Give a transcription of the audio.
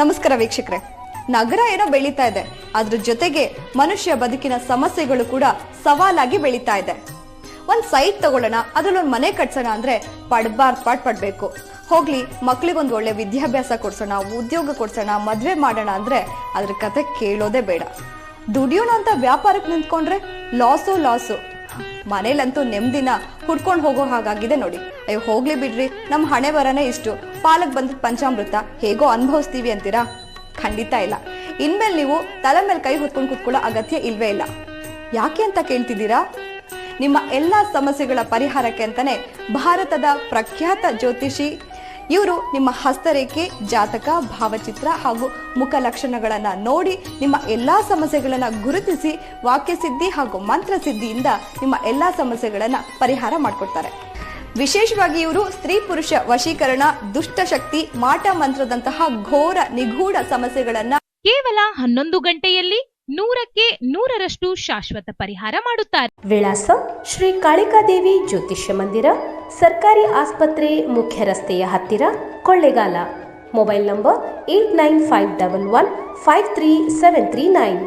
ನಮಸ್ಕಾರ ವೀಕ್ಷಕರೇ. ನಗರ ಏನೋ ಬೆಳೀತಾ ಇದೆ. ಅದ್ರ ಜೊತೆಗೆ ಮನುಷ್ಯ ಬದುಕಿನ ಸಮಸ್ಯೆಗಳು ಕೂಡ ಸವಾಲಾಗಿ ಬೆಳೀತಾ ಇದೆ. ಒಂದ್ ಸೈಟ್ ತಗೊಳ್ಳೋಣ, ಅದ್ರಲ್ಲೊಂದು ಮನೆ ಕಟ್ಸೋಣ ಅಂದ್ರೆ ಪಡ್ಬಾರ್ ಪಾಟ್ ಪಡ್ಬೇಕು. ಹೋಗ್ಲಿ, ಮಕ್ಳಿಗೊಂದು ಒಳ್ಳೆ ವಿದ್ಯಾಭ್ಯಾಸ ಕೊಡ್ಸೋಣ, ಉದ್ಯೋಗ ಕೊಡ್ಸೋಣ, ಮದ್ವೆ ಮಾಡೋಣ ಅಂದ್ರೆ ಅದ್ರ ಕತೆ ಕೇಳೋದೇ ಬೇಡ. ದುಡಿಯೋಣ ಅಂತ ವ್ಯಾಪಾರಕ್ಕೆ ನಿಂತ್ಕೊಂಡ್ರೆ ಲಾಸು ಲಾಸು ಮನೇಲಂತೂ ನೆಮ್ಮದಿನ ಹುಡ್ಕೊಂಡು ಹೋಗೋ ಹಾಗಾಗಿದೆ ನೋಡಿ. ಅಯ್ಯೋ, ಹೋಗ್ಲಿ ಬಿಡ್ರಿ. ನಮ್ಮ ಹಣೆ ಬರನೇ ಇಷ್ಟು. ಪಾಲಕ್ ಬಂದ ಪಂಚಾಮೃತ ಹೇಗೋ ಅನುಭವಿಸ್ತೀವಿ ಅಂತೀರಾ? ಖಂಡಿತ ಇಲ್ಲ. ಇನ್ಮೇಲೆ ನೀವು ತಲೆ ಮೇಲೆ ಕೈ ಹೊತ್ಕೊಂಡು ಕುತ್ಕೊಳ್ಳೋ ಅಗತ್ಯ ಇಲ್ವೇ ಇಲ್ಲ. ಯಾಕೆ ಅಂತ ಕೇಳ್ತಿದ್ದೀರಾ? ನಿಮ್ಮ ಎಲ್ಲ ಸಮಸ್ಯೆಗಳ ಪರಿಹಾರಕ್ಕೆ ಅಂತಾನೆ ಭಾರತದ ಪ್ರಖ್ಯಾತ ಜ್ಯೋತಿಷಿ ಇವರು ನಿಮ್ಮ ಹಸ್ತರೇಖೆ ಜಾತಕ ಭಾವಚಿತ್ರ ಹಾಗೂ ಮುಖ ಲಕ್ಷಣಗಳನ್ನು ನೋಡಿ ನಿಮ್ಮ ಎಲ್ಲಾ ಸಮಸ್ಯೆಗಳನ್ನು ಗುರುತಿಸಿ ವಾಕ್ಯಸಿದ್ಧಿ ಹಾಗೂ ಮಂತ್ರಸಿದ್ಧಿಯಿಂದ ನಿಮ್ಮ ಎಲ್ಲಾ ಸಮಸ್ಯೆಗಳನ್ನು ಪರಿಹಾರ ಮಾಡಿಕೊಡ್ತಾರೆ. ವಿಶೇಷವಾಗಿ ಇವರು ಸ್ತ್ರೀ ಪುರುಷ ವಶೀಕರಣ ದುಷ್ಟಶಕ್ತಿ ಮಾಟ ಮಂತ್ರದಂತಹ ಘೋರ ನಿಗೂಢ ಸಮಸ್ಯೆಗಳನ್ನ ಕೇವಲ ಹನ್ನೊಂದು ಗಂಟೆಯಲ್ಲಿ ನೂರಕ್ಕೆ ನೂರರಷ್ಟು ಶಾಶ್ವತ ಪರಿಹಾರ ಮಾಡುತ್ತಾರೆ. ವಿಳಾಸ ಶ್ರೀ ಕಾಳಿಕಾದೇವಿ ಜ್ಯೋತಿಷ್ಯ ಮಂದಿರ ಸರ್ಕಾರಿ ಆಸ್ಪತ್ರೆ ಮುಖ್ಯ ರಸ್ತೆಯ ಹತ್ತಿರ Kollegal. Mobile number eight nine five double one five three seven three nine.